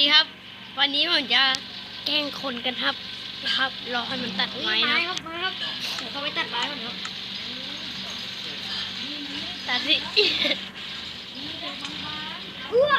ดีครับ วันนี้ผมจะแกล้งคนกันครับนะครับ รอให้มันตัดไม้ไม้นะครับครับไม้ครับเดี๋ยวเขาไปตัดไม้ก่อนครับตัดสิเพื่อ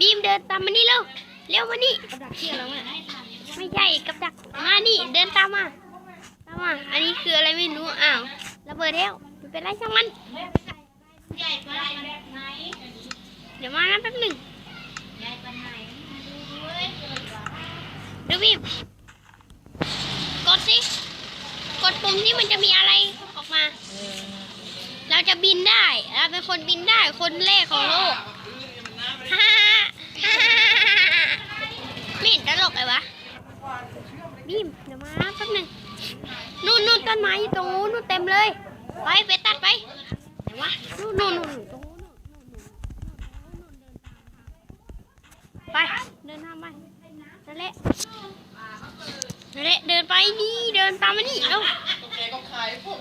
บีมเดินตามมานี่เร็วเร็วมานี่กระดักเชี่ยแล้วแม่ไม่ใช่กับดักมานี่เดินตามมาตามมา อันนี้คืออะไรไม่รู้อ้าวระเบิดแล้วไม่เป็นไรช่างมัน ใหญ่กว่าแบบไหน เดี๋ยวมานะแป๊บหนึ่งใหญ่กว่าไหนดูเว้ยดูบีมกดสิ กดปุ่มที่มันจะมีอะไรออกมา เราจะบินได้ เราเป็นคนบินได้ คนแรกของโลกฮ่าฮ่าฮ่าฮ่าไม่เห็นตลกเลยวะบีมเดี๋ยวมาแป๊บหนึงนู่นนู่นต้นไม้อยู่ตรงนู้นนู่นเต็มเลย ไปไปตัดไปไหน วะนู่นนู่นนู่นตรงนู้นนู่นนู่นนู่นไปเดินทางไปนั่นแหละนั่นแหละเดินไปนี่เดินตามมานี่เอ้าแกก็ขายผม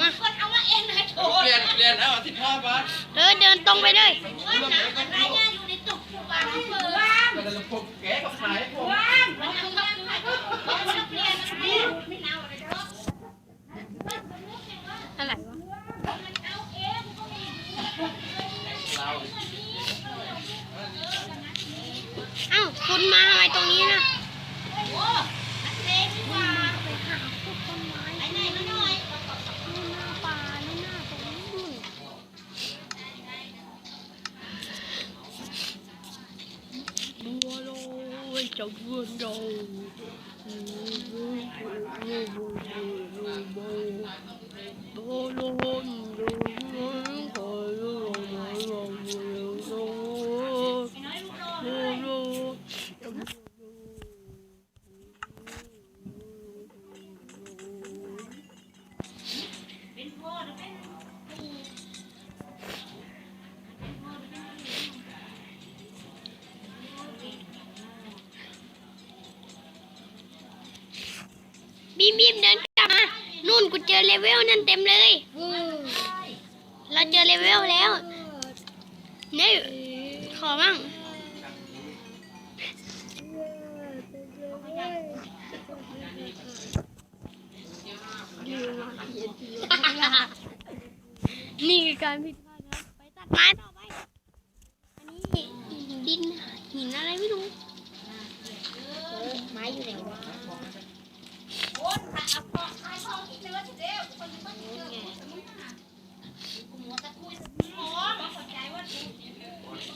มาคนเอามาเองนะโถเรียนเรียนเอาสิบห้าบาทเดินเดินตรงไปเลยว่าหนังอะไรเนี่ยอยู่ในตุกวางเปิดว่างแต่ละผมแกก็ขายผมว่างมันทำงานมันทำเรียนไม่ไม่เอาเลยเด้อ อะไรวะ เอาเองก็มี เรา เอ้าคุณมาทำไมตรงนี้นะโอ้อันเล็กกว่าไปหาพวก บีมบีมเดินกลับมานู่นกูเจอเลเวลนั่นเต็มเลย เราเจอเลเวลแล้วนี่ขอบ้างนี่คือการผิดพลาดครับไปตัดไม้ต่อไป อันนี้ดินหินอะไรไม่รู้ เช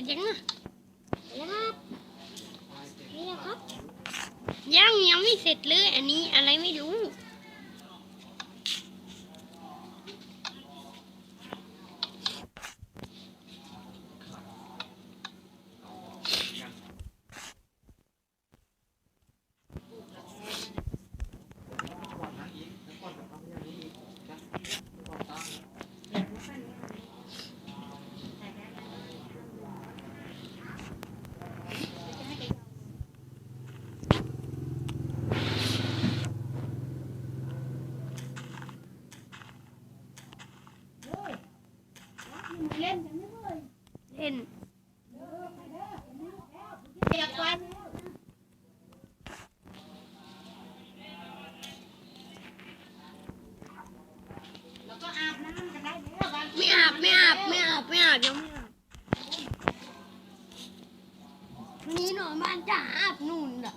ร็จยังอะครับนี่นะครับยังยังไม่เสร็จเลย อันนี้อะไรไม่รู้ เล่นกันไม่เลยเล่นเสียบไฟแล้วก็อาบน้ำกันได้แล้วบางไม่อาบไม่อาบไม่อาบไม่อาบยังไม่อาบวันนี้หนอนบ้านจะอาบนู่นอะ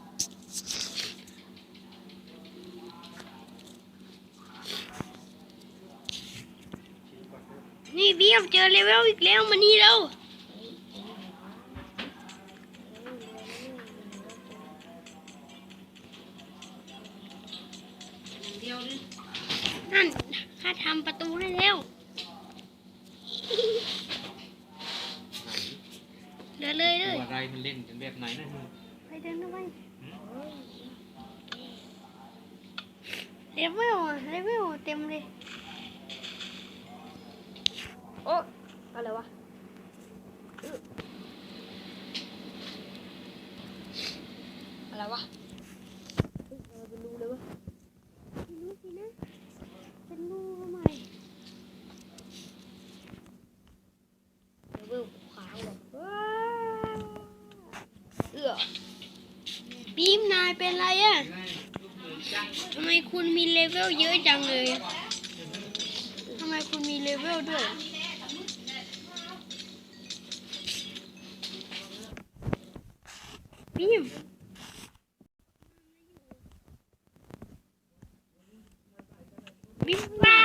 ยมเจอเลเวลอีกแล้วมานี่แล้วนั่นข้าทำประตูให้แล้วเดินเลยเลยอะไรมันเล่นกันแบบไหนนะไปเดินไปเลเวลเลเวลเต็มเลย โอ้อะไรวะอึ๊ะอะไรวะเฮ้ยเอาเป็นรูเลยวะไม่รู้สินะเป็นรูทำไมเลเวลขาวหรอกว้าวเอื้อบีมนายเป็นไรอะทำไมคุณมีเลเวลเยอะจังเลยทำไมคุณมีเลเวลด้วย บีมบีมมา